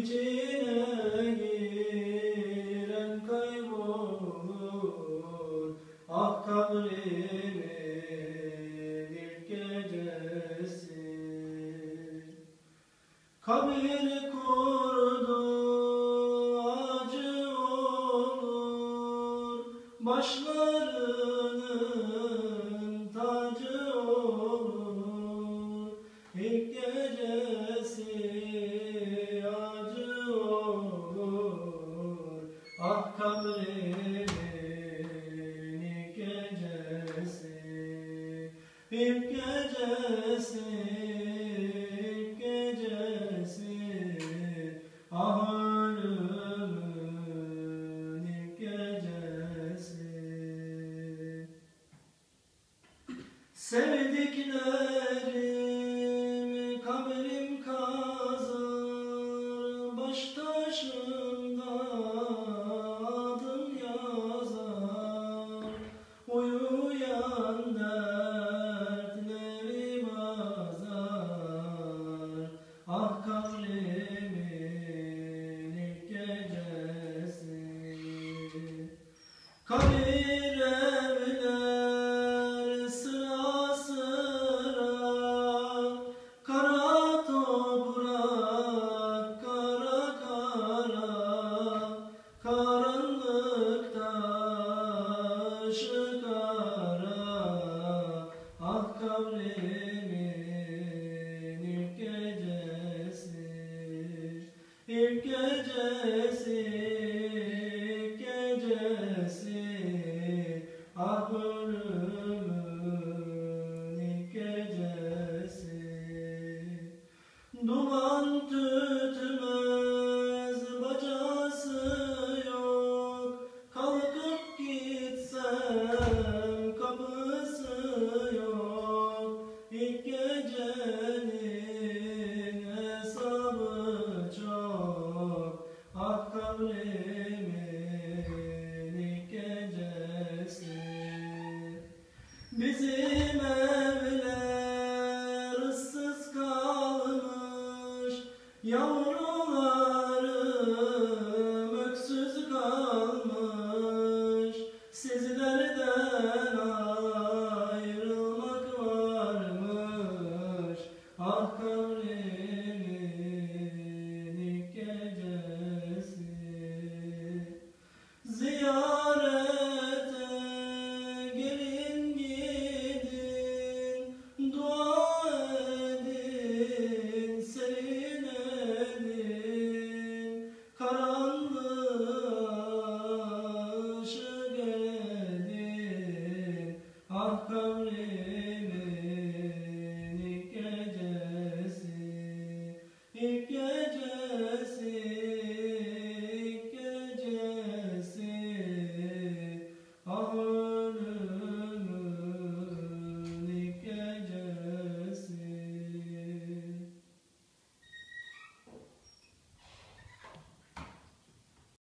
içine giren kaybolur. Ah kabrimin ilk gecesi. Kabir kurdu acı olur. Başlarını İlk gecesi İlk gecesi gecesi. Ah Sevdiklerim kabrim kazar Baş Kabir evler sıra sıra Kara toprak kara kara Karanlıkta ışık Ah kabrimin ilk gecesi İlk gecesi, Ah ölümün ilk gecesi. Duman tütmez bacası yok. Kalkıp gitsem kapısı yok. İlk gecenin hesabı çok. Ah kabrimin Bizim